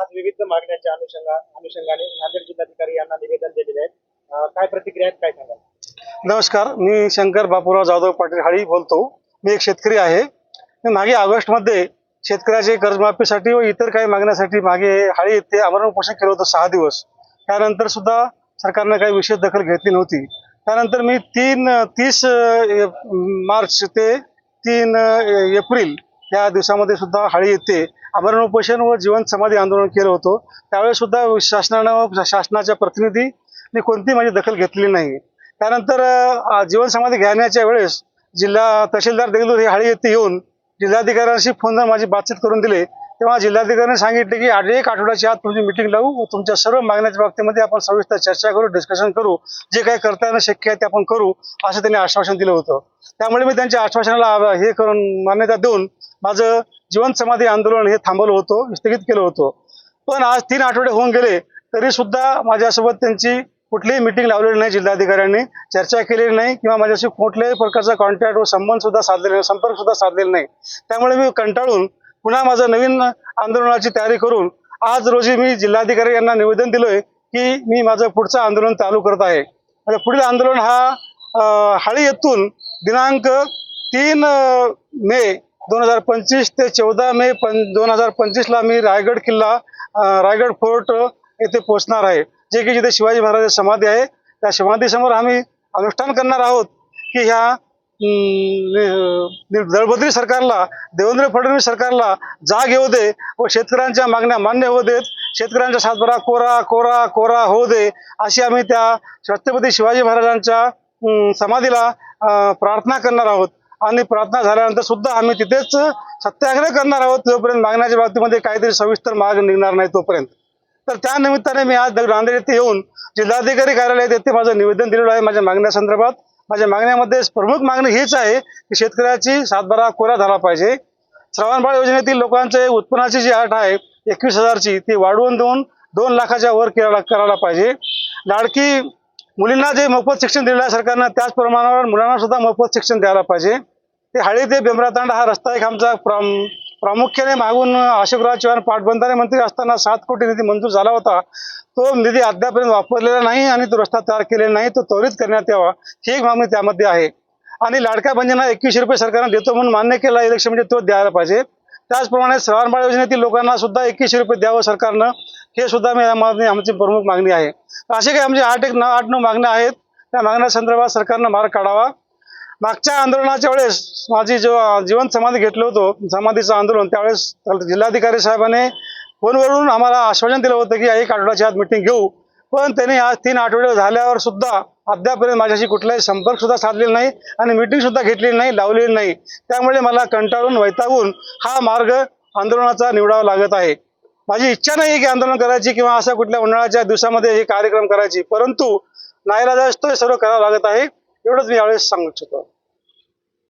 आज विविध मागण्यांच्या अनुषंगा अनुषंगाने नांदेड जिल्हाधिकारी यांना निवेदन दिलेले आहे काय प्रतिक्रिया आहेत काय सांगाल? नमस्कार मी शंकर बापूराव जाधव पाटील हाळी बोलतो. मी एक शेतकरी आहे. मागे ऑगस्टमध्ये शेतकऱ्याचे कर्जमाफीसाठी व इतर काही मागण्यासाठी मागे हाळी येथे आमरण उपोषण केलं होतं सहा दिवस. त्यानंतर सुद्धा सरकारनं काही विशेष दखल घेतली नव्हती. त्यानंतर मी तीन तीस मार्च ते तीन एप्रिल या दिवसामध्ये सुद्धा हाळी येथे आमरण उपोषण व जीवन समाधी आंदोलन केलं होतं. त्यावेळेस सुद्धा शासनानं व शासनाच्या प्रतिनिधीने कोणतीही माझी दखल घेतली नाही. त्यानंतर जीवन समाधी घेण्याच्या वेळेस जिल्हा तहसीलदार देखील हे हाळी येथे येऊन जिल्हाधिकाऱ्यांशी फोनवर माझी बातचीत करून दिले तेव्हा जिल्हाधिकाऱ्यांनी सांगितले की आठ एक आठवड्याच्या आत तुमची मिटिंग लावू. व तुमच्या सर्व मागण्याच्या बाबतीमध्ये आपण सविस्तर चर्चा करू डिस्कशन करू. जे काही करता येणं शक्य आहे ते आपण करू असं त्यांनी आश्वासन दिलं होतं. त्यामुळे मी त्यांच्या आश्वासनाला हे करून मान्यता देऊन माझं जीवन समाधी आंदोलन हे थांबवलं होतं स्थगित केलं होतं. पण आज तीन आठवडे होऊन गेले तरी सुद्धा माझ्यासोबत त्यांची कुठलीही मिटिंग लावलेली नाही जिल्हाधिकाऱ्यांनी चर्चा केलेली नाही किंवा माझ्याशी कुठल्याही प्रकारचा कॉन्टॅक्ट व संबंध सुद्धा साधलेला नाही संपर्क सुद्धा साधलेला नाही. त्यामुळे मी कंटाळून पुन्हा माझं नवीन आंदोलनाची तयारी करून आज रोजी मी जिल्हाधिकारी यांना निवेदन दिलोय की मी माझं पुढचं आंदोलन चालू करत आहे. माझं पुढील आंदोलन हा हाळी येथून दिनांक तीन मे दोन हजार पंचवीस ते चौदा मे पण दोन हजार पंचवीसला मी रायगड किल्ला रायगड फोर्ट येथे पोहोचणार आहे. जे की जिथे शिवाजी महाराज समाधी आहे. त्या समाधीसमोर आम्ही अनुष्ठान करणार आहोत की ह्या दळबद्री सरकारला देवेंद्र फडणवीस सरकारला जाग येऊ दे व शेतकऱ्यांच्या मागण्या मान्य होऊ देत शेतकऱ्यांच्या सातबारा कोरा कोरा कोरा होऊ दे अशी आम्ही त्या छत्रपती शिवाजी महाराजांच्या समाधीला प्रार्थना करणार आहोत. आणि प्रार्थना झाल्यानंतर सुद्धा आम्ही तिथेच सत्याग्रह करणार आहोत. जोपर्यंत मागण्याच्या बाबतीमध्ये काहीतरी सविस्तर मार्ग निघणार नाही तोपर्यंत. तर त्या निमित्ताने मी आज नांदेड येथे येऊन जिल्हाधिकारी कार्यालयात येथे माझं निवेदन दिलेलं आहे. माझ्या मागण्यासंदर्भात माझ्या मागण्यामध्ये प्रमुख मागणी हीच आहे की शेतकऱ्याची सातबारा कोरा झाला पाहिजे. श्रावणबाळ योजनेतील लोकांचे उत्पन्नाची जी अट आहे एकवीस हजारची ती वाढवून देऊन दोन लाखाच्या वर करायला करायला पाहिजे. लाडकी मुलींना जे मोफत शिक्षण दिलेलं आहे सरकारनं त्याच प्रमाणावर मुलांना सुद्धा मोफत शिक्षण द्यायला पाहिजे. ते हळी ते बेंबरातांडा हा रस्ता एक आमचा प्राम प्रामुख्याने मागून अशोकराव चव्हाण पाटबंधारे मंत्री असताना सात कोटी निधी मंजूर झाला होता. तो निधी अद्यापर्यंत वापरलेला नाही आणि तो रस्ता तयार केलेला नाही तो त्वरित करण्यात यावा ही एक मागणी त्यामध्ये आहे. आणि लाडक्या बंजना एकवीसशे रुपये सरकारनं देतो म्हणून मान्य केला इलेक्शन म्हणजे तो द्यायला पाहिजे. त्याचप्रमाणे श्रावणबाळ योजनेतील लोकांना सुद्धा एकवीसशे रुपये द्यावं सरकारनं. हे सुद्धा मी मागणी आमची प्रमुख मागणी आहे. असे काही आमचे आठ एक नऊ आठ नऊ मागण्या आहेत. त्या मागण्यासंदर्भात सरकारनं मार्ग काढावा. मागच्या आंदोलनाच्या वेळेस माझी जो जीवन समाधी घेतलं होतं समाधीचं आंदोलन त्यावेळेस जिल्हाधिकारी साहेबांनी फोनवरून आम्हाला आश्वासन दिलं होतं की एक आठवड्याच्या आत मिटिंग घेऊ. पण त्यांनी आज तीन आठवडे झाल्यावर सुद्धा अद्यापर्यंत माझ्याशी कुठलाही संपर्क सुद्धा साधलेला नाही आणि मिटिंग सुद्धा घेतलेली नाही लावलेली नाही. त्यामुळे मला कंटाळून वैतागून हा मार्ग आंदोलनाचा निवडावा लागत आहे. माझी इच्छा नाही की आंदोलन करायची किंवा अशा कुठल्या उन्हाळ्याच्या दिवसामध्ये हे कार्यक्रम करायची परंतु नाईलाजास्तव सर्व करावं लागत आहे एवढंच मी यावेळेस सांगू इच्छितो.